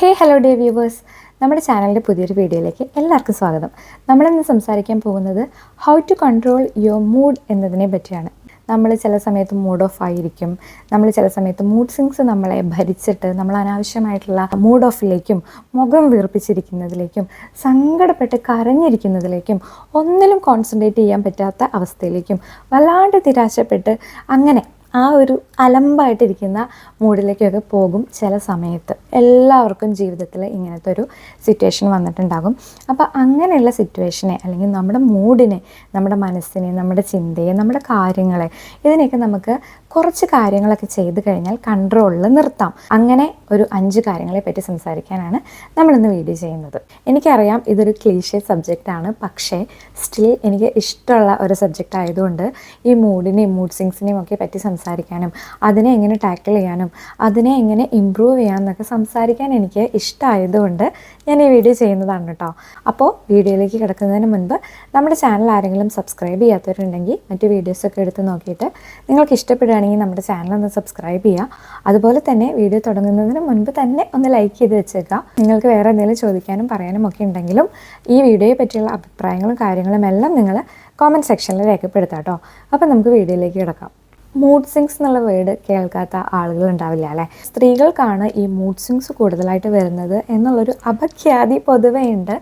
ഹേ hello day viewers നമ്മുടെ ചാനലിന്റെ പുതിയൊരു വീഡിയോയിലേക്ക് എല്ലാവർക്കും സ്വാഗതം. നമ്മളിന്ന് സംസാരിക്കാൻ പോകുന്നത് how to control your mood എന്നതിനെ പറ്റിയാണ്. നമ്മൾ ചില സമയത്ത് മൂഡ് ഓഫ് ആയിരിക്കും. നമ്മൾ ചില സമയത്ത് മൂഡ് സിങ്സ് നമ്മളെ ഭരിച്ചിട്ട് നമ്മൾ അനാവശ്യമായിട്ടുള്ള മൂഡ് ഓഫിലേക്കും മുഖം വീർപ്പിച്ചിരിക്കുന്നതിലേക്കും സങ്കടപ്പെട്ട് കരഞ്ഞിരിക്കുന്നതിലേക്കും ഒന്നിലും കോൺസെൻട്രേറ്റ് ചെയ്യാൻ പറ്റാത്ത അവസ്ഥയിലേക്കും വല്ലാണ്ട് നിരാശപ്പെട്ട് അങ്ങനെ ആ ഒരു അലമ്പായിട്ടിരിക്കുന്ന മൂഡിലേക്കൊക്കെ പോകും ചില സമയത്ത്. എല്ലാവർക്കും ജീവിതത്തിൽ ഇങ്ങനത്തെ ഒരു സിറ്റുവേഷൻ വന്നിട്ടുണ്ടാകും. അപ്പോൾ അങ്ങനെയുള്ള സിറ്റുവേഷനെ അല്ലെങ്കിൽ നമ്മുടെ മൂഡിനെ നമ്മുടെ മനസ്സിനെ നമ്മുടെ ചിന്തയെ നമ്മുടെ കാര്യങ്ങളെ ഇതിനെയൊക്കെ നമുക്ക് കുറച്ച് കാര്യങ്ങളൊക്കെ ചെയ്ത് കഴിഞ്ഞാൽ കൺട്രോളിൽ നിർത്താം. അങ്ങനെ ഒരു അഞ്ച് കാര്യങ്ങളെ പറ്റി സംസാരിക്കാനാണ് നമ്മളിന്ന് വീഡിയോ ചെയ്യുന്നത്. എനിക്കറിയാം ഇതൊരു ക്ലീഷ്യ സബ്ജക്റ്റാണ് പക്ഷേ സ്റ്റിൽ എനിക്ക് ഇഷ്ടമുള്ള ഒരു സബ്ജക്റ്റ് ആയതുകൊണ്ട് ഈ മൂഡിനെയും മൂഡ് സിങ്സിനെയും ഒക്കെ പറ്റി സംസാരിക്കാനും അതിനെ എങ്ങനെ ടാക്കിൾ ചെയ്യാനും അതിനെ എങ്ങനെ ഇമ്പ്രൂവ് ചെയ്യാമെന്നൊക്കെ സംസാരിക്കാൻ എനിക്ക് ഇഷ്ടമായതുകൊണ്ട് ഞാൻ ഈ വീഡിയോ ചെയ്യുന്നതാണ് കേട്ടോ. അപ്പോൾ വീഡിയോയിലേക്ക് കിടക്കുന്നതിന് മുൻപ് നമ്മുടെ ചാനൽ ആരെങ്കിലും സബ്സ്ക്രൈബ് ചെയ്യാത്തവരുണ്ടെങ്കിൽ മറ്റ് വീഡിയോസൊക്കെ എടുത്ത് നോക്കിയിട്ട് നിങ്ങൾക്ക് ഇഷ്ടപ്പെടുകയാണെങ്കിൽ നമ്മുടെ ചാനൽ ഒന്ന് സബ്സ്ക്രൈബ് ചെയ്യുക. അതുപോലെ തന്നെ വീഡിയോ തുടങ്ങുന്നതിന് മുൻപ് തന്നെ ഒന്ന് ലൈക്ക് ചെയ്ത് വെച്ചേക്കുക. നിങ്ങൾക്ക് വേറെ എന്തെങ്കിലും ചോദിക്കാനും പറയാനും ഒക്കെ ഉണ്ടെങ്കിലും ഈ വീഡിയോയെ പറ്റിയുള്ള അഭിപ്രായങ്ങളും കാര്യങ്ങളും എല്ലാം നിങ്ങൾ കോമന്റ് സെക്ഷനിൽ രേഖപ്പെടുത്താം കേട്ടോ. അപ്പോൾ നമുക്ക് വീഡിയോയിലേക്ക് കിടക്കാം. മൂഡ് സിങ്സ് എന്നുള്ള വേർഡ് കേൾക്കാത്ത ആളുകൾ ഉണ്ടാവില്ല അല്ലേ? സ്ത്രീകൾക്കാണ് ഈ മൂഡ് സിങ്സ് കൂടുതലായിട്ട് വരുന്നത് എന്നുള്ളൊരു അപഖ്യാതി പൊതുവേ ഉണ്ട്.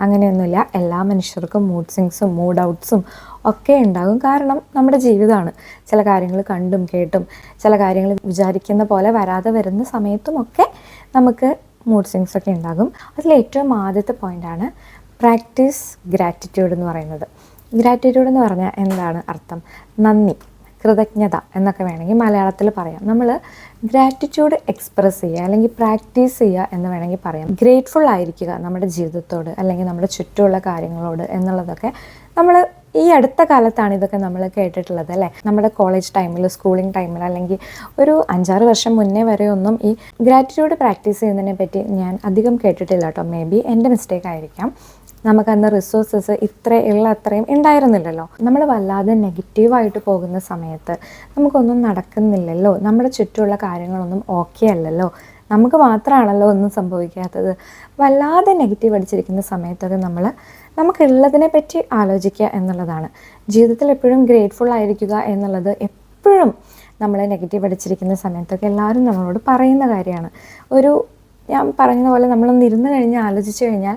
അങ്ങനെയൊന്നുമില്ല എല്ലാ മനുഷ്യർക്കും മൂഡ് സിങ്സും മൂഡ് ഔട്ട്സും ഒക്കെ ഉണ്ടാകും. കാരണം നമ്മുടെ ജീവിതമാണ്. ചില കാര്യങ്ങൾ കണ്ടും കേട്ടും ചില കാര്യങ്ങൾ വിചാരിക്കുന്ന പോലെ വരാതെ വരുന്ന സമയത്തുമൊക്കെ നമുക്ക് മൂഡ് സിങ്സ് ഒക്കെ ഉണ്ടാകും. അതിൽ ഏറ്റവും ആദ്യത്തെ പോയിന്റാണ് പ്രാക്ടീസ് ഗ്രാറ്റിറ്റ്യൂഡ് എന്ന് പറയുന്നത്. ഗ്രാറ്റിറ്റ്യൂഡ് എന്ന് പറഞ്ഞാൽ എന്താണ് അർത്ഥം? നന്ദി. കൃതജ്ഞത എന്നൊക്കെ വേണമെങ്കിൽ മലയാളത്തിൽ പറയാം. നമ്മൾ ഗ്രാറ്റിറ്റ്യൂഡ് എക്സ്പ്രസ് ചെയ്യുക അല്ലെങ്കിൽ പ്രാക്ടീസ് ചെയ്യുക എന്ന് വേണമെങ്കിൽ പറയാം. ഗ്രേറ്റ്ഫുൾ ആയിരിക്കുക നമ്മുടെ ജീവിതത്തോട് അല്ലെങ്കിൽ നമ്മുടെ ചുറ്റുമുള്ള കാര്യങ്ങളോട് എന്നുള്ളതൊക്കെ നമ്മൾ ഈ അടുത്ത കാലത്താണ് ഇതൊക്കെ നമ്മൾ കേട്ടിട്ടുള്ളത് അല്ലേ? നമ്മുടെ കോളേജ് ടൈമിൽ സ്കൂളിംഗ് ടൈമിൽ അല്ലെങ്കിൽ ഒരു അഞ്ചാറ് വർഷം മുന്നേ വരെ ഒന്നും ഈ ഗ്രാറ്റിറ്റ്യൂഡ് പ്രാക്ടീസ് ചെയ്യുന്നതിനെ പറ്റി ഞാൻ അധികം കേട്ടിട്ടില്ല കേട്ടോ. മേ ബി എന്റെ മിസ്റ്റേക്ക് ആയിരിക്കാം. നമുക്കന്ന് റിസോഴ്സസ് ഇത്ര ഉള്ള അത്രയും ഉണ്ടായിരുന്നില്ലല്ലോ. നമ്മൾ വല്ലാതെ നെഗറ്റീവായിട്ട് പോകുന്ന സമയത്ത് നമുക്കൊന്നും നടക്കുന്നില്ലല്ലോ. നമ്മുടെ ചുറ്റുമുള്ള കാര്യങ്ങളൊന്നും ഓക്കെ അല്ലല്ലോ. നമുക്ക് മാത്രമാണല്ലോ ഒന്നും സംഭവിക്കാത്തത്. വല്ലാതെ നെഗറ്റീവ് അടിച്ചിരിക്കുന്ന സമയത്തൊക്കെ നമ്മൾ നമുക്കുള്ളതിനെ പറ്റി ആലോചിക്കുക എന്നുള്ളതാണ്. ജീവിതത്തിൽ എപ്പോഴും ഗ്രേറ്റ്ഫുൾ ആയിരിക്കുക എന്നുള്ളത് എപ്പോഴും നമ്മൾ നെഗറ്റീവ് അടിച്ചിരിക്കുന്ന സമയത്തൊക്കെ എല്ലാവരും നമ്മളോട് പറയുന്ന കാര്യമാണ്. ഒരു ഞാൻ പറയുന്ന പോലെ നമ്മളൊന്ന് ഇരുന്ന് കഴിഞ്ഞ് ആലോചിച്ച് കഴിഞ്ഞാൽ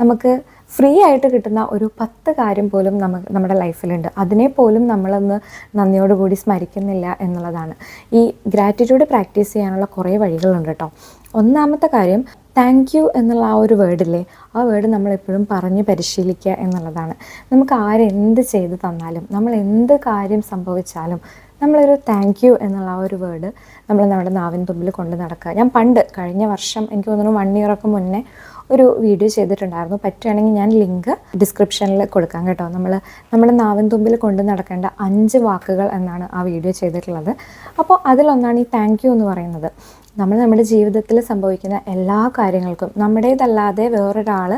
നമുക്ക് ഫ്രീ ആയിട്ട് കിട്ടുന്ന ഒരു പത്ത് കാര്യം പോലും നമുക്ക് നമ്മുടെ ലൈഫിലുണ്ട്. അതിനെ പോലും നമ്മളൊന്ന് നന്ദിയോടുകൂടി സ്മരിക്കുന്നില്ല എന്നുള്ളതാണ്. ഈ ഗ്രാറ്റിറ്റ്യൂഡ് പ്രാക്ടീസ് ചെയ്യാനുള്ള കുറേ വഴികളുണ്ട് കേട്ടോ. ഒന്നാമത്തെ കാര്യം താങ്ക് യു എന്നുള്ള ആ ഒരു വേർഡില്ലേ ആ വേർഡ് നമ്മളെപ്പോഴും പറഞ്ഞ് പരിശീലിക്കുക എന്നുള്ളതാണ്. നമുക്ക് ആരെന്ത് ചെയ്തു തന്നാലും നമ്മൾ എന്ത് കാര്യം സംഭവിച്ചാലും നമ്മളൊരു താങ്ക് യു എന്നുള്ള ആ ഒരു വേർഡ് നമ്മൾ നമ്മുടെ നാവിൻ തുമ്പിൽ കൊണ്ട് നടക്കുക. ഞാൻ പണ്ട് കഴിഞ്ഞ വർഷം എനിക്ക് തോന്നുന്നു വൺ ഇയറൊക്കെ മുന്നേ ഒരു വീഡിയോ ചെയ്തിട്ടുണ്ടായിരുന്നു. പറ്റുകയാണെങ്കിൽ ഞാൻ ലിങ്ക് ഡിസ്ക്രിപ്ഷനിൽ കൊടുക്കാം കേട്ടോ. നമ്മൾ നമ്മുടെ നാവൻതുമ്പിൽ കൊണ്ട് നടക്കേണ്ട അഞ്ച് വാക്കുകൾ എന്നാണ് ആ വീഡിയോ ചെയ്തിട്ടുള്ളത്. അപ്പോൾ അതിലൊന്നാണ് ഈ താങ്ക് യു എന്ന് പറയുന്നത്. നമ്മൾ നമ്മുടെ ജീവിതത്തിൽ സംഭവിക്കുന്ന എല്ലാ കാര്യങ്ങൾക്കും നമ്മുടേതല്ലാതെ വേറൊരാൾ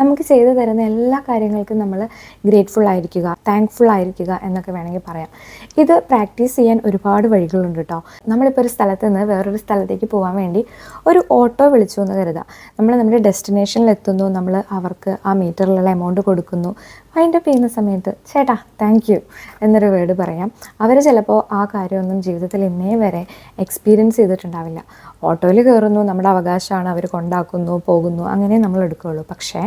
നമുക്ക് ചെയ്തു തരുന്ന എല്ലാ കാര്യങ്ങൾക്കും നമ്മൾ ഗ്രേറ്റ്ഫുൾ ആയിരിക്കുക താങ്ക്ഫുൾ ആയിരിക്കുക എന്നൊക്കെ വേണമെങ്കിൽ പറയാം. ഇത് പ്രാക്ടീസ് ചെയ്യാൻ ഒരുപാട് വഴികളുണ്ട് കേട്ടോ നമ്മളിപ്പോൾ ഒരു സ്ഥലത്ത് നിന്ന് വേറൊരു സ്ഥലത്തേക്ക് പോകാൻ വേണ്ടി ഒരു ഓട്ടോ വിളിച്ചു എന്ന് കരുതാം. നമ്മൾ നമ്മുടെ ഡെസ്റ്റിനേഷനിൽ എത്തുന്നു നമ്മൾ അവർക്ക് ആ മീറ്ററിലുള്ള എമൗണ്ട് കൊടുക്കുന്നു. വൈൻഡപ്പ് ചെയ്യുന്ന സമയത്ത് ചേട്ടാ താങ്ക് യു എന്നൊരു വേർഡ് പറയാം. അവർ ചിലപ്പോൾ ആ കാര്യമൊന്നും ജീവിതത്തിൽ ഇന്നേ വരെ എക്സ്പീരിയൻസ് ചെയ്തിട്ടുണ്ടാവില്ല. ഓട്ടോയിൽ കയറുന്നു നമ്മുടെ അവകാശമാണ് അവർ കൊണ്ടാക്കുന്നു പോകുന്നു അങ്ങനെ നമ്മൾ എടുക്കുകയുള്ളൂ. പക്ഷേ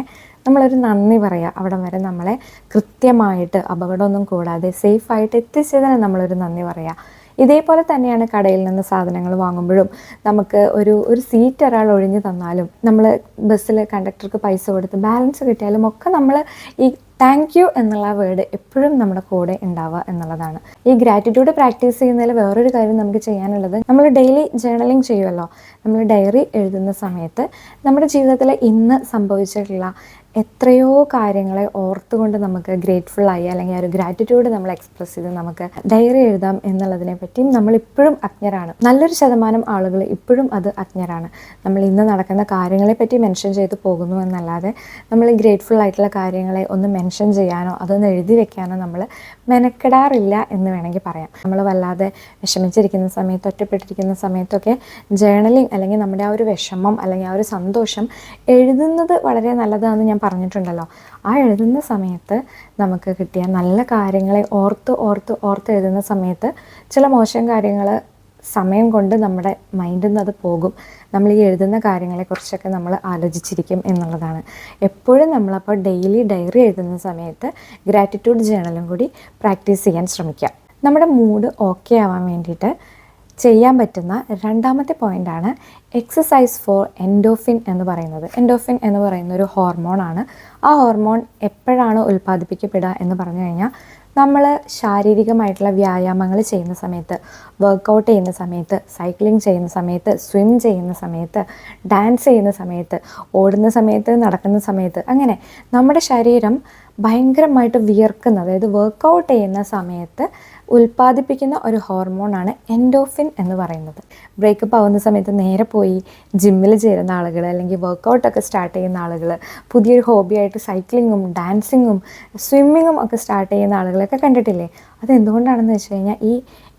നമ്മളൊരു നന്ദി പറയുക അവിടെ വരെ നമ്മളെ കൃത്യമായിട്ട് അപകടമൊന്നും കൂടാതെ സേഫായിട്ട് എത്തിച്ചതിന് നമ്മളൊരു നന്ദി പറയുക ഇതേപോലെ തന്നെയാണ് കടയിൽ നിന്ന് സാധനങ്ങൾ വാങ്ങുമ്പോഴും നമുക്ക് ഒരു ഒരു സീറ്റ് ഒരാൾ ഒഴിഞ്ഞു തന്നാലും നമ്മൾ ബസ്സിൽ കണ്ടക്ടർക്ക് പൈസ കൊടുത്ത് ബാലൻസ് കിട്ടിയാലും ഒക്കെ നമ്മൾ ഈ താങ്ക് യു എന്നുള്ള വേർഡ് എപ്പോഴും നമ്മുടെ കൂടെ ഉണ്ടാവുക എന്നുള്ളതാണ്. ഈ ഗ്രാറ്റിറ്റ്യൂഡ് പ്രാക്ടീസ് ചെയ്യുന്നതിൽ വേറൊരു കാര്യം നമുക്ക് ചെയ്യാനുള്ളത് നമ്മൾ ഡെയിലി ജേർണലിംഗ് ചെയ്യുമല്ലോ നമ്മൾ ഡയറി എഴുതുന്ന സമയത്ത് നമ്മുടെ ജീവിതത്തിൽ ഇന്ന് സംഭവിച്ചിട്ടുള്ള എത്രയോ കാര്യങ്ങളെ ഓർത്തുകൊണ്ട് നമുക്ക് ഗ്രേറ്റ്ഫുൾ ആയി അല്ലെങ്കിൽ ഒരു ഗ്രാറ്റിറ്റ്യൂഡ് നമ്മൾ എക്സ്പ്രസ് ചെയ്ത് നമുക്ക് ഡയറി എഴുതാം എന്നുള്ളതിനെ പറ്റിയും നമ്മൾ ഇപ്പോഴും അജ്ഞരാണ്. നല്ലൊരു ശതമാനം ആളുകൾ ഇപ്പോഴും അത് അജ്ഞരാണ്. നമ്മൾ ഇന്ന് നടക്കുന്ന കാര്യങ്ങളെ പറ്റി മെൻഷൻ ചെയ്ത് പോകുന്നു എന്നല്ലാതെ നമ്മൾ ഗ്രേറ്റ്ഫുൾ ആയിട്ടുള്ള കാര്യങ്ങളെ ഒന്ന് മെൻഷൻ ചെയ്യാനോ അതൊന്ന് എഴുതി വെക്കാനോ നമ്മൾ മെനക്കെടാറില്ല എന്ന് വേണമെങ്കിൽ പറയാം. നമ്മൾ വല്ലാതെ വിഷമിച്ചിരിക്കുന്ന സമയത്ത് ഒറ്റപ്പെട്ടിരിക്കുന്ന സമയത്തൊക്കെ ജേണലിങ് അല്ലെങ്കിൽ നമ്മുടെ ആ ഒരു വിഷമം അല്ലെങ്കിൽ ആ ഒരു സന്തോഷം എഴുതുന്നത് വളരെ നല്ലതാണെന്ന് ഞാൻ പറഞ്ഞിട്ടുണ്ടല്ലോ. ആ എഴുതുന്ന സമയത്ത് നമുക്ക് കിട്ടിയ നല്ല കാര്യങ്ങളെ ഓർത്ത് ഓർത്ത് ഓർത്ത് എഴുതുന്ന സമയത്ത് ചില മോശം കാര്യങ്ങൾ സമയം കൊണ്ട് നമ്മുടെ മൈൻഡിൽ നിന്ന് അത് പോകും. നമ്മൾ ഈ എഴുതുന്ന കാര്യങ്ങളെക്കുറിച്ചൊക്കെ നമ്മൾ ആലോചിച്ചിരിക്കും എന്നുള്ളതാണ്. എപ്പോഴും നമ്മളപ്പോൾ ഡെയിലി ഡയറി എഴുതുന്ന സമയത്ത് ഗ്രാറ്റിറ്റ്യൂഡ് ജേണലും കൂടി പ്രാക്ടീസ് ചെയ്യാൻ ശ്രമിക്കുക നമ്മുടെ മൂഡ് ഓക്കെ ആവാൻ വേണ്ടിയിട്ട് ചെയ്യാൻ പറ്റുന്ന രണ്ടാമത്തെ പോയിന്റാണ് എക്സസൈസ് ഫോർ എൻഡോഫിൻ എന്ന് പറയുന്നത്. എൻഡോഫിൻ എന്ന് പറയുന്ന ഒരു ഹോർമോണാണ് ആ ഹോർമോൺ എപ്പോഴാണ് ഉൽപ്പാദിപ്പിക്കപ്പെടുക എന്ന് പറഞ്ഞു കഴിഞ്ഞാൽ നമ്മൾ ശാരീരികമായിട്ടുള്ള വ്യായാമങ്ങൾ ചെയ്യുന്ന സമയത്ത് വർക്കൗട്ട് ചെയ്യുന്ന സമയത്ത് സൈക്ലിംഗ് ചെയ്യുന്ന സമയത്ത് സ്വിം ചെയ്യുന്ന സമയത്ത് ഡാൻസ് ചെയ്യുന്ന സമയത്ത് ഓടുന്ന സമയത്ത് നടക്കുന്ന സമയത്ത് അങ്ങനെ നമ്മുടെ ശരീരം ഭയങ്കരമായിട്ട് വിയർക്കുന്ന അതായത് വർക്കൗട്ട് ചെയ്യുന്ന സമയത്ത് ഉൽപ്പാദിപ്പിക്കുന്ന ഒരു ഹോർമോണാണ് എൻഡോഫിൻ എന്ന് പറയുന്നത്. ബ്രേക്കപ്പ് ആവുന്ന സമയത്ത് നേരെ പോയി ജിമ്മിൽ ചേരുന്ന ആളുകൾ അല്ലെങ്കിൽ വർക്കൗട്ടൊക്കെ സ്റ്റാർട്ട് ചെയ്യുന്ന ആളുകൾ പുതിയൊരു ഹോബിയായിട്ട് സൈക്ലിങ്ങും ഡാൻസിങ്ങും സ്വിമ്മിങ്ങും ഒക്കെ സ്റ്റാർട്ട് ചെയ്യുന്ന ആളുകളൊക്കെ കണ്ടിട്ടില്ലേ? അതെന്തുകൊണ്ടാണെന്ന് വെച്ച് കഴിഞ്ഞാൽ ഈ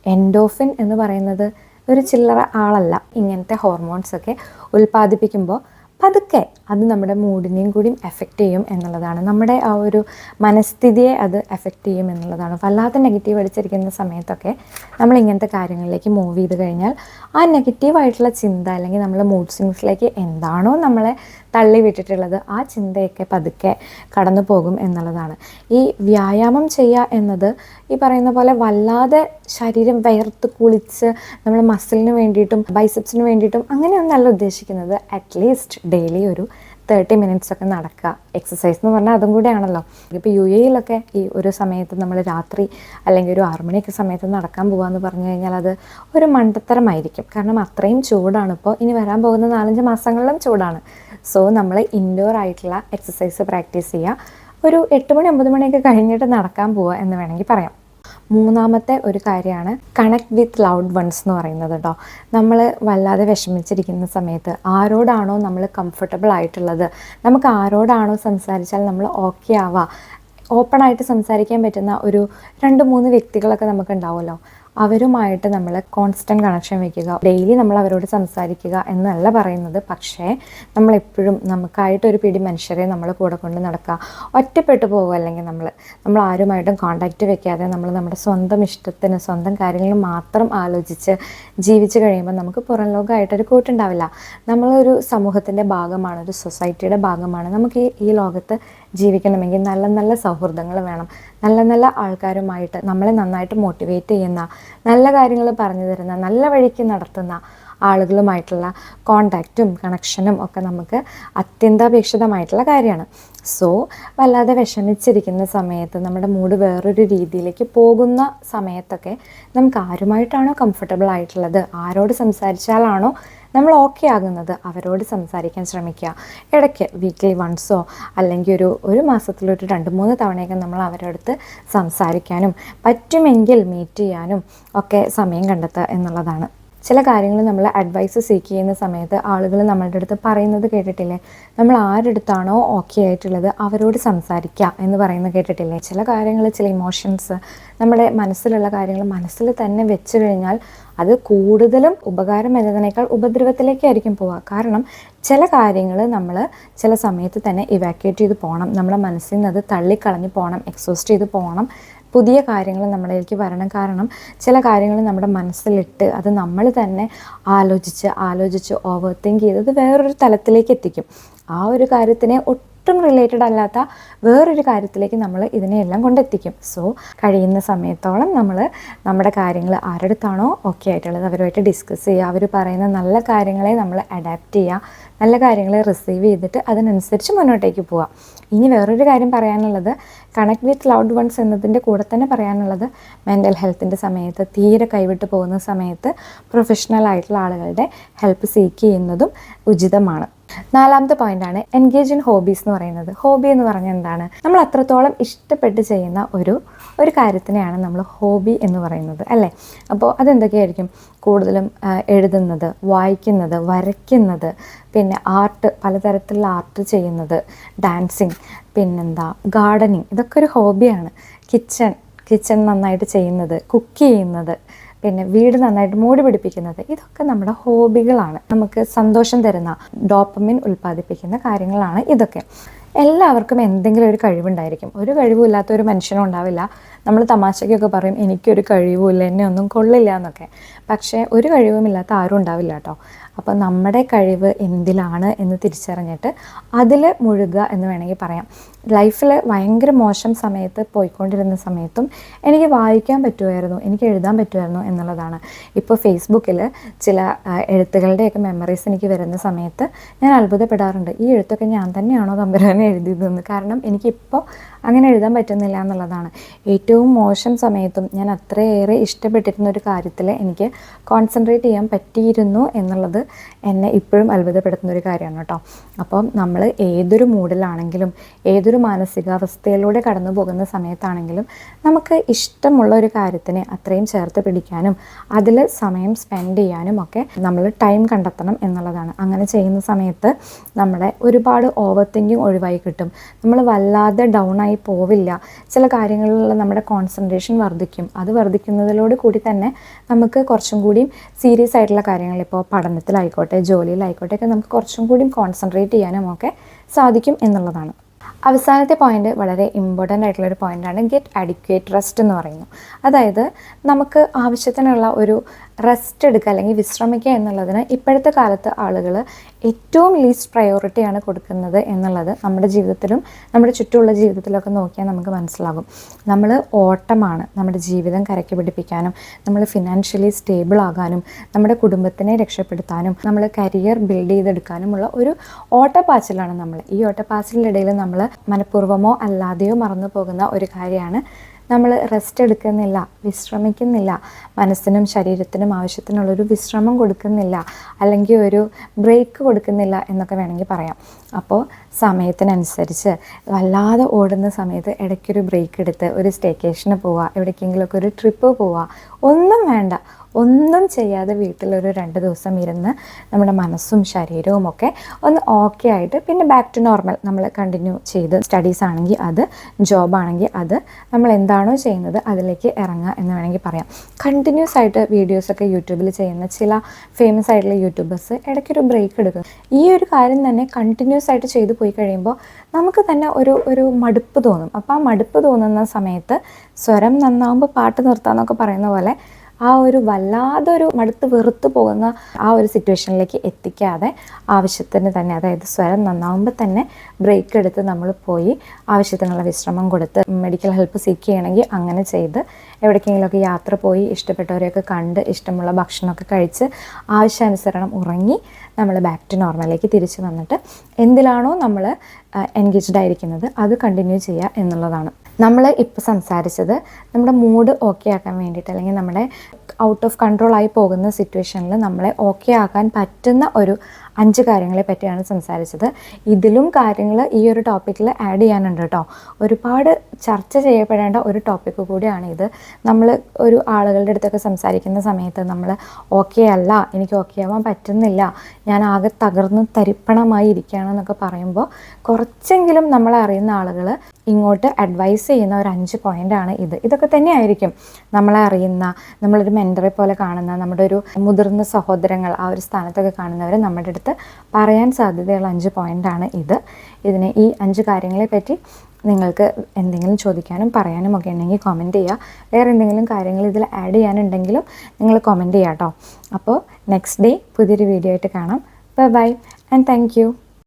എൻഡോഫിൻ എന്ന് പറയുന്നത് ഒരു ചില്ലറ ആളല്ല. ഇങ്ങനത്തെ ഹോർമോൺസൊക്കെ ഉൽപ്പാദിപ്പിക്കുമ്പോൾ പതുക്കെ അത് നമ്മുടെ മൂഡിനെയും കൂടിയും എഫക്റ്റ് ചെയ്യും എന്നുള്ളതാണ്. നമ്മുടെ ആ ഒരു മനസ്ഥിതിയെ അത് എഫക്റ്റ് ചെയ്യും എന്നുള്ളതാണ്. വല്ലാത്ത നെഗറ്റീവ് അടിച്ചിരിക്കുന്ന സമയത്തൊക്കെ നമ്മൾ ഇങ്ങനത്തെ കാര്യങ്ങളിലേക്ക് മൂവ് ചെയ്ത് കഴിഞ്ഞാൽ ആ നെഗറ്റീവായിട്ടുള്ള ചിന്ത അല്ലെങ്കിൽ നമ്മളെ മൂഡ് സ്വിങ്സിലേക്ക് എന്താണോ നമ്മളെ തള്ളി വിട്ടിട്ടുള്ളത് ആ ചിന്തയൊക്കെ പതുക്കെ കടന്നു പോകും എന്നുള്ളതാണ്. ഈ വ്യായാമം ചെയ്യുക എന്നത് ഈ പറയുന്ന പോലെ വല്ലാതെ ശരീരം വയർത്ത് കുളിച്ച് നമ്മൾ മസിലിന് വേണ്ടിയിട്ടും ബൈസെപ്സിന് വേണ്ടിയിട്ടും അങ്ങനെയൊന്നല്ല ഉദ്ദേശിക്കുന്നത്. അറ്റ്ലീസ്റ്റ് ഡെയിലി ഒരു തേർട്ടി മിനിറ്റ്സ് ഒക്കെ നടക്കുക. എക്സസൈസ് എന്ന് പറഞ്ഞാൽ അതും കൂടെയാണല്ലോ ഇപ്പോൾ യു എയിലൊക്കെ ഈ ഒരു സമയത്ത് നമ്മൾ രാത്രി അല്ലെങ്കിൽ ഒരു ആറുമണിയൊക്കെ സമയത്ത് നടക്കാൻ പോകാമെന്ന് പറഞ്ഞു കഴിഞ്ഞാൽ അത് ഒരു മണ്ടത്തരമായിരിക്കും. കാരണം അത്രയും ചൂടാണ് ഇപ്പോൾ. ഇനി വരാൻ പോകുന്ന നാലഞ്ച് മാസങ്ങളിലും ചൂടാണ്. സോ നമ്മൾ ഇൻഡോർ ആയിട്ടുള്ള എക്സസൈസ് പ്രാക്ടീസ് ചെയ്യുക ഒരു എട്ട് മണി ഒമ്പത് മണിയൊക്കെ കഴിഞ്ഞിട്ട് നടക്കാൻ പോവുക എന്ന് വേണമെങ്കിൽ പറയാം. മൂന്നാമത്തെ ഒരു കാര്യമാണ് കണക്ട് വിത്ത് ലൗഡ് വൺസ് എന്ന് പറയുന്നത് കേട്ടോ നമ്മൾ വല്ലാതെ വിഷമിച്ചിരിക്കുന്ന സമയത്ത് ആരോടാണോ നമ്മൾ കംഫർട്ടബിൾ ആയിട്ടുള്ളത്? നമുക്ക് ആരോടാണോ സംസാരിച്ചാൽ നമ്മൾ ഓക്കെ ആവുക ഓപ്പണായിട്ട് സംസാരിക്കാൻ പറ്റുന്ന ഒരു രണ്ട് മൂന്ന് വ്യക്തികളൊക്കെ നമുക്ക് ഉണ്ടാവുമല്ലോ. അവരുമായിട്ട് നമ്മൾ കോൺസ്റ്റന്റ് കണക്ഷൻ വെക്കുക. ഡെയിലി നമ്മൾ അവരോട് സംസാരിക്കുക എന്നല്ല പറയുന്നത്. പക്ഷേ നമ്മളെപ്പോഴും നമുക്കായിട്ടൊരു പിടി മനുഷ്യരെ നമ്മൾ കൂടെ കൊണ്ട് നടക്കുക. ഒറ്റപ്പെട്ടു പോകുക അല്ലെങ്കിൽ നമ്മൾ നമ്മൾ ആരുമായിട്ടും കോണ്ടാക്റ്റ് വെക്കാതെ നമ്മൾ നമ്മുടെ സ്വന്തം ഇഷ്ടത്തിന് സ്വന്തം കാര്യങ്ങൾ മാത്രം ആലോചിച്ച് ജീവിച്ച് കഴിയുമ്പോൾ നമുക്ക് പുറം ലോകമായിട്ടൊരു കൂട്ടുണ്ടാവില്ല. നമ്മളൊരു സമൂഹത്തിന്റെ ഭാഗമാണ് ഒരു സൊസൈറ്റിയുടെ ഭാഗമാണ്. നമുക്ക് ഈ ഈ ലോകത്ത് ജീവിക്കണമെങ്കിൽ നല്ല നല്ല സൗഹൃദങ്ങൾ വേണം. നല്ല നല്ല ആൾക്കാരുമായിട്ട് നമ്മളെ നന്നായിട്ട് മോട്ടിവേറ്റ് ചെയ്യുന്ന നല്ല കാര്യങ്ങൾ പറഞ്ഞു തരുന്ന നല്ല വഴിക്ക് നടത്തുന്ന ആളുകളുമായിട്ടുള്ള കോണ്ടാക്റ്റും കണക്ഷനും ഒക്കെ നമുക്ക് അത്യന്താപേക്ഷിതമായിട്ടുള്ള കാര്യമാണ്. സോ വല്ലാതെ വിഷമിച്ചിരിക്കുന്ന സമയത്ത് നമ്മുടെ മൂഡ് വേറൊരു രീതിയിലേക്ക് പോകുന്ന സമയത്തൊക്കെ നമുക്ക് ആരുമായിട്ടാണോ കംഫർട്ടബിൾ ആയിട്ടുള്ളത്? ആരോട് സംസാരിച്ചാലാണോ നമ്മൾ ഓക്കെ ആകുന്നത് അവരോട് സംസാരിക്കാൻ ശ്രമിക്കുക. ഇടയ്ക്ക് വീക്ക്ലി വൺസോ അല്ലെങ്കിൽ ഒരു ഒരു മാസത്തിലൊരു രണ്ട് മൂന്ന് തവണയൊക്കെ നമ്മൾ അവരടുത്ത് സംസാരിക്കാനും പറ്റുമെങ്കിൽ മീറ്റ് ചെയ്യാനും ഒക്കെ സമയം കണ്ടെത്തുക എന്നുള്ളതാണ്. ചില കാര്യങ്ങൾ നമ്മൾ അഡ്വൈസ് സീക്ക് ചെയ്യുന്ന സമയത്ത് ആളുകൾ നമ്മളുടെ അടുത്ത് പറയുന്നത് കേട്ടിട്ടില്ലേ? നമ്മൾ ആരെടുത്താണോ ഓക്കെ ആയിട്ടുള്ളത് അവരോട് സംസാരിക്കുക എന്ന് പറയുന്നത് കേട്ടിട്ടില്ലേ? ചില കാര്യങ്ങൾ ചില ഇമോഷൻസ് നമ്മുടെ മനസ്സിലുള്ള കാര്യങ്ങൾ മനസ്സിൽ തന്നെ വെച്ച് കഴിഞ്ഞാൽ അത് കൂടുതലും ഉപകാരം എന്നതിനേക്കാൾ ഉപദ്രവത്തിലേക്കായിരിക്കും പോവുക. കാരണം ചില കാര്യങ്ങൾ നമ്മൾ ചില സമയത്ത് തന്നെ ഇവാക്യുവേറ്റ് ചെയ്ത് പോകണം. നമ്മുടെ മനസ്സിൽ നിന്ന് അത് തള്ളിക്കളഞ്ഞ് പോകണം എക്സോസ്റ്റ് ചെയ്ത് പോകണം. പുതിയ കാര്യങ്ങൾ നമ്മളിലേക്ക് വരണം. കാരണം ചില കാര്യങ്ങൾ നമ്മുടെ മനസ്സിലിട്ട് അത് നമ്മൾ തന്നെ ആലോചിച്ച് ആലോചിച്ച് ഓവർ തിങ്ക് ചെയ്ത് അത് വേറൊരു തലത്തിലേക്ക് എത്തിക്കും. ആ ഒരു കാര്യത്തിനെ ഒട്ടും റിലേറ്റഡ് അല്ലാത്ത വേറൊരു കാര്യത്തിലേക്ക് നമ്മൾ ഇതിനെയെല്ലാം കൊണ്ടെത്തിക്കും. സോ കഴിയുന്ന സമയത്തോളം നമ്മൾ നമ്മുടെ കാര്യങ്ങൾ ആരടുത്താണോ ഓക്കെ ആയിട്ടുള്ളത് അവരുമായിട്ട് ഡിസ്കസ് ചെയ്യുക. അവർ പറയുന്ന നല്ല കാര്യങ്ങളെ നമ്മൾ അഡാപ്റ്റ് ചെയ്യുക. നല്ല കാര്യങ്ങളെ റിസീവ് ചെയ്തിട്ട് അതിനനുസരിച്ച് മുന്നോട്ടേക്ക് പോവുക. ഇനി വേറൊരു കാര്യം പറയാനുള്ളത് കണക്ട് വിത്ത് ലൗഡ് വൺസ് എന്നതിന്റെ കൂടെ തന്നെ പറയാനുള്ളത് മെന്റൽ ഹെൽത്തിന്റെ സമയത്ത് തീരെ കൈവിട്ട് പോകുന്ന സമയത്ത് പ്രൊഫഷണൽ ആയിട്ടുള്ള ആളുകളുടെ ഹെൽപ്പ് സീക്ക് ചെയ്യുന്നതും ഉചിതമാണ്. നാലാമത്തെ പോയിന്റാണ് എൻഗേജ് ഇൻ ഹോബീസ് എന്ന് പറയുന്നത്. ഹോബി എന്ന് പറഞ്ഞാൽ എന്താണ്? നമ്മൾ അത്രത്തോളം ഇഷ്ടപ്പെട്ട് ചെയ്യുന്ന ഒരു ഒരു കാര്യത്തിനെയാണ് നമ്മൾ ഹോബി എന്ന് പറയുന്നത് അല്ലേ? അപ്പോൾ അതെന്തൊക്കെയായിരിക്കും? കൂടുതലും എഴുതുന്നത് വായിക്കുന്നത് വരയ്ക്കുന്നത് പിന്നെ ആർട്ട് പലതരത്തിലുള്ള ആർട്ട് ചെയ്യുന്നത് ഡാൻസിങ് പിന്നെന്താ? ഗാർഡനിങ് ഇതൊക്കെ ഒരു ഹോബിയാണ് കിച്ചൺ കിച്ചൺ നന്നായിട്ട് ചെയ്യുന്നത് കുക്ക് ചെയ്യുന്നത് പിന്നെ വീട് നന്നായിട്ട് മൂടി പിടിപ്പിക്കുന്നത് ഇതൊക്കെ നമ്മുടെ ഹോബികളാണ്. നമുക്ക് സന്തോഷം തരുന്ന ഡോപ്പമിൻ ഉൽപ്പാദിപ്പിക്കുന്ന കാര്യങ്ങളാണ് ഇതൊക്കെ. എല്ലാവർക്കും എന്തെങ്കിലും ഒരു കഴിവുണ്ടായിരിക്കും. ഒരു കഴിവും ഇല്ലാത്ത ഒരു മനുഷ്യനും ഉണ്ടാവില്ല. നമ്മൾ തമാശയ്ക്കൊക്കെ പറയും എനിക്കൊരു കഴിവുമില്ല എന്നെ ഒന്നും കൊള്ളില്ല എന്നൊക്കെ. പക്ഷേ ഒരു കഴിവുമില്ലാത്ത ആരും ഉണ്ടാവില്ല കേട്ടോ. അപ്പോൾ നമ്മുടെ കഴിവ് എന്തിലാണ് എന്ന് തിരിച്ചറിഞ്ഞിട്ട് അതിൽ മുഴുകുക എന്ന് വേണമെങ്കിൽ പറയാം. ലൈഫിൽ ഭയങ്കര മോശം സമയത്ത് പോയിക്കൊണ്ടിരുന്ന സമയത്തും എനിക്ക് വായിക്കാൻ പറ്റുമായിരുന്നു എനിക്ക് എഴുതാൻ പറ്റുമായിരുന്നു എന്നുള്ളതാണ്. ഇപ്പോൾ ഫേസ്ബുക്കിൽ ചില എഴുത്തുകളുടെയൊക്കെ മെമ്മറീസ് എനിക്ക് വരുന്ന സമയത്ത് ഞാൻ അത്ഭുതപ്പെടാറുണ്ട്. ഈ എഴുത്തൊക്കെ ഞാൻ തന്നെയാണോ തമ്പുരാനെ എഴുതിയതെന്ന്? കാരണം എനിക്കിപ്പോൾ അങ്ങനെ എഴുതാൻ പറ്റുന്നില്ല എന്നുള്ളതാണ്. ഏറ്റവും മോശം സമയത്തും ഞാൻ അത്രയേറെ ഇഷ്ടപ്പെട്ടിരുന്ന ഒരു കാര്യത്തിൽ എനിക്ക് കോൺസെൻട്രേറ്റ് ചെയ്യാൻ പറ്റിയിരുന്നു എന്നുള്ളത് എന്നെ ഇപ്പോഴും അത്ഭുതപ്പെടുത്തുന്ന ഒരു കാര്യമാണ് കേട്ടോ. അപ്പം നമ്മൾ ഏതൊരു മൂഡിലാണെങ്കിലും ഏതൊരു മാനസികാവസ്ഥയിലൂടെ കടന്നു പോകുന്ന സമയത്താണെങ്കിലും നമുക്ക് ഇഷ്ടമുള്ള ഒരു കാര്യത്തിനെ അത്രയും ചേർത്ത് പിടിക്കാനും അതിൽ സമയം സ്പെൻഡ് ചെയ്യാനും ഒക്കെ നമ്മൾ ടൈം കണ്ടെത്തണം എന്നുള്ളതാണ്. അങ്ങനെ ചെയ്യുന്ന സമയത്ത് നമ്മുടെ ഒരുപാട് ഓവർ തിങ്കിങ് ഒഴിവായി കിട്ടും. നമ്മൾ വല്ലാതെ ഡൗൺ ആയി പോവില്ല. ചില കാര്യങ്ങളിലുള്ള നമ്മുടെ കോൺസെൻട്രേഷൻ വർദ്ധിക്കും. അത് വർദ്ധിക്കുന്നതിലോട് കൂടി തന്നെ നമുക്ക് കുറച്ചും കൂടിയും സീരിയസ് ആയിട്ടുള്ള കാര്യങ്ങൾ ഇപ്പോൾ പഠനത്തിലായിക്കോട്ടെ ജോലിയിലായിക്കോട്ടെ ഒക്കെ നമുക്ക് കുറച്ചും കൂടിയും കോൺസെൻട്രേറ്റ് ചെയ്യാനും ഒക്കെ സാധിക്കും എന്നുള്ളതാണ്. അവസാനത്തെ പോയിന്റ് വളരെ ഇമ്പോർട്ടന്റ് ആയിട്ടുള്ള ഒരു പോയിന്റാണ് ഗെറ്റ് അഡിക്വേറ്റ് റെസ്റ്റ് എന്ന് പറയുന്നു. അതായത് നമുക്ക് ആവശ്യത്തിനുള്ള ഒരു റെസ്റ്റ് എടുക്കുക അല്ലെങ്കിൽ വിശ്രമിക്കുക എന്നുള്ളതിന് ഇപ്പോഴത്തെ കാലത്ത് ആളുകൾ ഏറ്റവും ലീസ്റ്റ് പ്രയോറിറ്റിയാണ് കൊടുക്കുന്നത് എന്നുള്ളത് നമ്മുടെ ജീവിതത്തിലും നമ്മുടെ ചുറ്റുമുള്ള ജീവിതത്തിലൊക്കെ നോക്കിയാൽ നമുക്ക് മനസ്സിലാകും. നമ്മൾ ഓട്ടമാണ് നമ്മുടെ ജീവിതം കരയ്ക്ക് പിടിപ്പിക്കാനും നമ്മൾ ഫിനാൻഷ്യലി സ്റ്റേബിൾ ആകാനും നമ്മുടെ കുടുംബത്തിനെ രക്ഷപ്പെടുത്താനും നമ്മൾ കരിയർ ബിൽഡ് ചെയ്തെടുക്കാനുമുള്ള ഒരു ഓട്ടപ്പാച്ചിലാണ് നമ്മൾ ഈ ഓട്ടപ്പാച്ചിലിനിടയിൽ നമ്മൾ മനഃപൂർവമോ അല്ലാതെയോ മറന്നു പോകുന്ന ഒരു കാര്യമാണ്. നമ്മൾ റെസ്റ്റ് എടുക്കുന്നില്ല വിശ്രമിക്കുന്നില്ല മനസ്സിനും ശരീരത്തിനും ആവശ്യത്തിനുള്ളൊരു വിശ്രമം കൊടുക്കുന്നില്ല അല്ലെങ്കിൽ ഒരു ബ്രേക്ക് കൊടുക്കുന്നില്ല എന്നൊക്കെ വേണമെങ്കിൽ പറയാം. അപ്പോൾ സമയത്തിനനുസരിച്ച് വല്ലാതെ ഓടുന്ന സമയത്ത് ഇടയ്ക്കൊരു ബ്രേക്ക് എടുത്ത് ഒരു സ്റ്റേക്കേഷന് പോവുക എവിടേക്കെങ്കിലുമൊക്കെ ഒരു ട്രിപ്പ് പോവുക ഒന്നും വേണ്ട. ഒന്നും ചെയ്യാതെ വീട്ടിൽ ഒരു രണ്ട് ദിവസം ഇരുന്ന് നമ്മുടെ മനസ്സും ശരീരവും ഒക്കെ ഒന്ന് ഓക്കെ ആയിട്ട് പിന്നെ ബാക്ക് ടു നോർമൽ നമ്മൾ കണ്ടിന്യൂ ചെയ്ത് സ്റ്റഡീസ് ആണെങ്കിൽ അത് ജോബ് ആണെങ്കിൽ അത് നമ്മൾ എന്താണോ ചെയ്യുന്നത് അതിലേക്ക് ഇറങ്ങുക എന്ന് വേണമെങ്കിൽ പറയാം. കണ്ടിന്യൂസ് ആയിട്ട് വീഡിയോസൊക്കെ യൂട്യൂബിൽ ചെയ്യുന്ന ചില ഫേമസ് ആയിട്ടുള്ള യൂട്യൂബേഴ്സ് ഇടയ്ക്കൊരു ബ്രേക്ക് എടുക്കും. ഈ ഒരു കാര്യം തന്നെ കണ്ടിന്യൂസ് ആയിട്ട് ചെയ്തു പോയി കഴിയുമ്പോൾ നമുക്ക് തന്നെ ഒരു ഒരു മടുപ്പ് തോന്നും. അപ്പോൾ ആ മടുപ്പ് തോന്നുന്ന സമയത്ത് സ്വരം നന്നാവുമ്പോൾ പാട്ട് നിർത്താമെന്നൊക്കെ പറയുന്ന പോലെ ആ ഒരു വല്ലാതൊരു മടുത്ത് വെറുത്ത് പോകുന്ന ആ ഒരു സിറ്റുവേഷനിലേക്ക് എത്തിക്കാതെ ആവശ്യത്തിന് തന്നെ അതായത് സ്വരം നന്നാവുമ്പോൾ തന്നെ ബ്രേക്ക് എടുത്ത് നമ്മൾ പോയി ആവശ്യത്തിനുള്ള വിശ്രമം കൊടുത്ത് മെഡിക്കൽ ഹെൽപ്പ് സീക്ക് ചെയ്യണമെങ്കിൽ അങ്ങനെ ചെയ്ത് എവിടേക്കെങ്കിലുമൊക്കെ യാത്ര പോയി ഇഷ്ടപ്പെട്ടവരെയൊക്കെ കണ്ട് ഇഷ്ടമുള്ള ഭക്ഷണമൊക്കെ കഴിച്ച് ആവശ്യാനുസരണം ഉറങ്ങി നമ്മൾ ബാക്ക് ടു നോർമലിലേക്ക് തിരിച്ച് വന്നിട്ട് എന്തിലാണോ നമ്മൾ എൻഗേജ്ഡ് ആയിരിക്കുന്നത് അത് കണ്ടിന്യൂ ചെയ്യുക എന്നുള്ളതാണ്. നമ്മൾ ഇപ്പോൾ സംസാരിച്ചത് നമ്മുടെ മൂഡ് ഓക്കെ ആക്കാൻ വേണ്ടിയിട്ട് അല്ലെങ്കിൽ നമ്മുടെ ഔട്ട് ഓഫ് കൺട്രോൾ ആയി പോകുന്ന സിറ്റുവേഷനിൽ നമ്മളെ ഓക്കെ ആക്കാൻ പറ്റുന്ന ഒരു അഞ്ച് കാര്യങ്ങളെ പറ്റിയാണ് സംസാരിച്ചത്. ഇതിലും കാര്യങ്ങൾ ഈ ഒരു ടോപ്പിക്കിൽ ആഡ് ചെയ്യാനുണ്ട് കേട്ടോ. ഒരുപാട് ചർച്ച ചെയ്യപ്പെടേണ്ട ഒരു ടോപ്പിക്ക് കൂടിയാണ് ഇത്. നമ്മൾ ഒരു ആളുകളുടെ അടുത്തൊക്കെ സംസാരിക്കുന്ന സമയത്ത് നമ്മൾ ഓക്കെ അല്ല എനിക്ക് ഓക്കെ ആവാൻ പറ്റുന്നില്ല. ഞാൻ ആകെ തകർന്ന് തരിപ്പണമായി ഇരിക്കുകയാണെന്നൊക്കെ പറയുമ്പോൾ കുറച്ചെങ്കിലും നമ്മളെ അറിയുന്ന ആളുകൾ ഇങ്ങോട്ട് അഡ്വൈസ് ചെയ്യുന്ന ഒരു അഞ്ച് പോയിന്റാണ് ഇത്. ഇതൊക്കെ തന്നെയായിരിക്കും നമ്മളെ അറിയുന്ന നമ്മളൊരു മെന്ററെ പോലെ കാണുന്ന നമ്മുടെ ഒരു മുതിർന്ന സഹോദരങ്ങൾ ആ ഒരു സ്ഥാനത്തൊക്കെ കാണുന്നവർ നമ്മുടെ അടുത്ത് പറയാൻ സാധ്യതയുള്ള അഞ്ച് പോയിന്റാണ് ഇത്. ഇതിനെ ഈ അഞ്ച് കാര്യങ്ങളെ പറ്റി നിങ്ങൾക്ക് എന്തെങ്കിലും ചോദിക്കാനും പറയാനും ഒക്കെ ഉണ്ടെങ്കിൽ കമന്റ് ചെയ്യുക. വേറെ എന്തെങ്കിലും കാര്യങ്ങൾ ഇതിൽ ആഡ് ചെയ്യാനുണ്ടെങ്കിലും നിങ്ങൾ കമന്റ് ചെയ്യാം കേട്ടോ അപ്പോൾ നെക്സ്റ്റ് ഡേ പുതിയൊരു വീഡിയോ ആയിട്ട് കാണാം. Bye bye and thank